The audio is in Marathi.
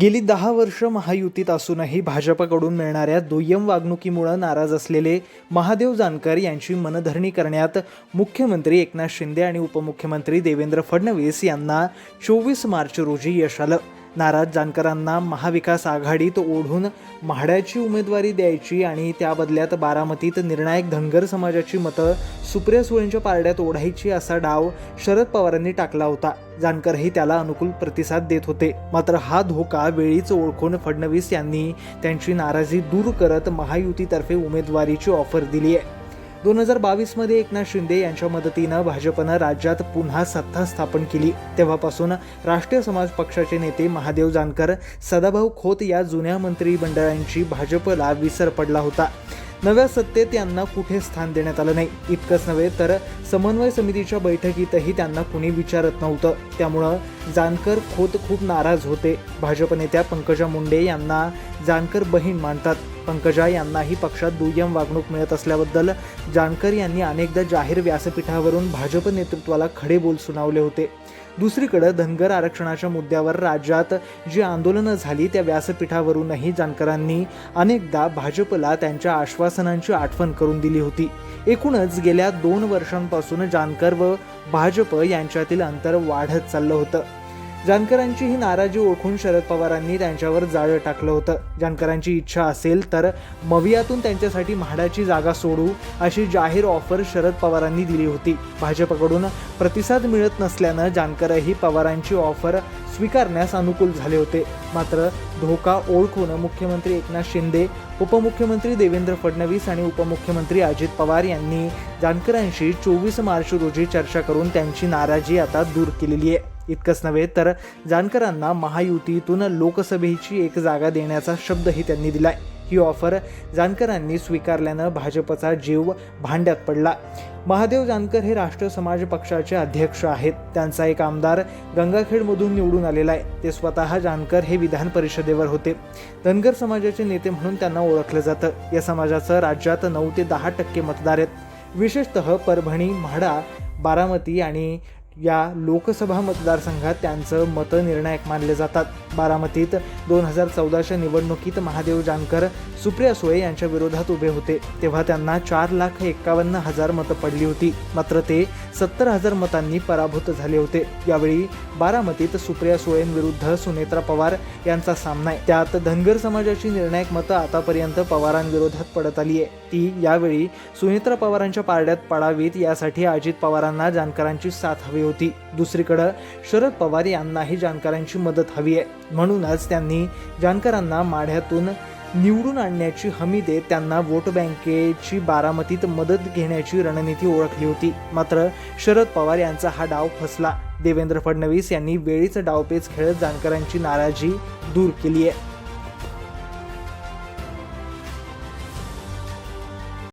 गेली दहा वर्ष महायुतीत असूनही भाजपकडून मिळणाऱ्या दुय्यम वागणुकीमुळे नाराज असलेले महादेव जानकर यांची मनधरणी करण्यात मुख्यमंत्री एकनाथ शिंदे आणि उपमुख्यमंत्री देवेंद्र फडणवीस यांना चोवीस मार्च रोजी यश आलं. नाराज जानकरांना महाविकास आघाडीत ओढून म्हाड्याची उमेदवारी द्यायची आणि त्या बदल्यात बारामतीत निर्णायक धनगर समाजाची मतं सुप्रिया सुळेंच्या पारड्यात ओढायची असा डाव शरद पवारांनी टाकला होता. जानकरही त्याला अनुकूल प्रतिसाद देत होते. मात्र हा धोका वेळीच ओळखून फडणवीस यांनी त्यांची नाराजी दूर करत महायुतीतर्फे उमेदवारीची ऑफर दिली आहे दोन हजार बावीसमध्ये एकनाथ शिंदे यांच्या मदतीनं भाजपनं राज्यात पुन्हा सत्ता स्थापन केली. तेव्हापासून राष्ट्रीय समाज पक्षाचे नेते महादेव जानकर सदाभाऊ खोत या जुन्या मंत्रिमंडळांची भाजपला विसर पडला होता. नव्या सत्तेत यांना कुठे स्थान देण्यात आलं नाही? इतकंच नव्हे तर समन्वय समितीच्या बैठकीतही त्यांना कुणी विचारत नव्हतं. त्यामुळं जानकर खोत खूप नाराज होते. भाजप नेत्या पंकजा मुंडे यांना जानकर बहीण मानतात. पंकजा यांनाही पक्षात दुय्यम वागणूक मिळत असल्याबद्दल जानकर यांनी अनेकदा जाहीर व्यासपीठावरून भाजप नेतृत्वाला खडे बोल सुनावले होते. दुसरीकडे धनगर आरक्षणाच्या मुद्द्यावर राज्यात जी आंदोलनं झाली त्या व्यासपीठावरूनही जानकरांनी अनेकदा भाजपला त्यांच्या आश्वासनांची आठवण करून दिली होती. एकूणच गेल्या दोन वर्षांपासून जानकर व भाजप यांच्यातील अंतर वाढत चाललं होतं. जानकरांची ही नाराजी ओळखून शरद पवारांनी त्यांच्यावर जाळं टाकलं होतं. जानकरांची इच्छा असेल तर मवियातून त्यांच्यासाठी म्हाडाची जागा सोडू अशी जाहीर ऑफर शरद पवारांनी दिली होती. भाजपकडून प्रतिसाद मिळत नसल्यानं जानकरही पवारांची ऑफर स्वीकारण्यास अनुकूल झाले होते. मात्र धोका ओळखून मुख्यमंत्री एकनाथ शिंदे उपमुख्यमंत्री देवेंद्र फडणवीस आणि उपमुख्यमंत्री अजित पवार यांनी जानकरांशी चोवीस मार्च रोजी चर्चा करून त्यांची नाराजी आता दूर केलेली आहे. इतकंच नव्हे तर जानकरांना महायुतीतून लोकसभेची एक जागा देण्याचा शब्दही त्यांनी दिलाय. ही ऑफर जानकरांनी स्वीकारल्यानं भाजपचा जीव भांड्यात पडला. महादेव जानकर हे राष्ट्र समाज पक्षाचे अध्यक्ष आहेत. त्यांचा एक आमदार गंगाखेडमधून निवडून आलेला आहे. ते स्वतः जानकर हे विधान परिषदेवर होते. धनगर समाजाचे नेते म्हणून त्यांना ओळखलं जातं. या समाजाचं राज्यात नऊ ते दहा टक्के मतदार आहेत. विशेषतः परभणी म्हाडा बारामती आणि या लोकसभा मतदारसंघात त्यांचं मतं निर्णायक मानले जातात. बारामतीत दोन हजार चौदाच्या निवडणुकीत महादेव जानकर सुप्रिया सुळे यांच्या विरोधात उभे होते. तेव्हा त्यांना चार लाख एक्कावन्न हजार मतं पडली होती. मात्र ते सत्तर हजार मतांनी पराभूत झाले होते. यावेळी बारामतीत सुप्रिया सुळेंविरुद्ध सुनेत्रा पवार यांचा सामना आहे. त्यात धनगर समाजाची निर्णायक मतं आतापर्यंत पवारांविरोधात पडत आली आहे ती यावेळी सुनेत्रा पवारांच्या पारड्यात पडावीत. यासाठी अजित पवारांना जानकरांची साथ हवी होती. दुसरीकडं शरद पवार यांनाही जानकरांची मदत हवी आहे. म्हणूनच त्यांनी जानकरांना माढ्यातून निवडून आणण्याची हमी देत त्यांना वोट बँकेची बारामतीत मदत घेण्याची रणनीती ओळखली होती. मात्र शरद पवार यांचा हा डाव फसला. देवेंद्र फडणवीस यांनी वेळीच डावपेच खेळत जानकरांची नाराजी दूर केली आहे.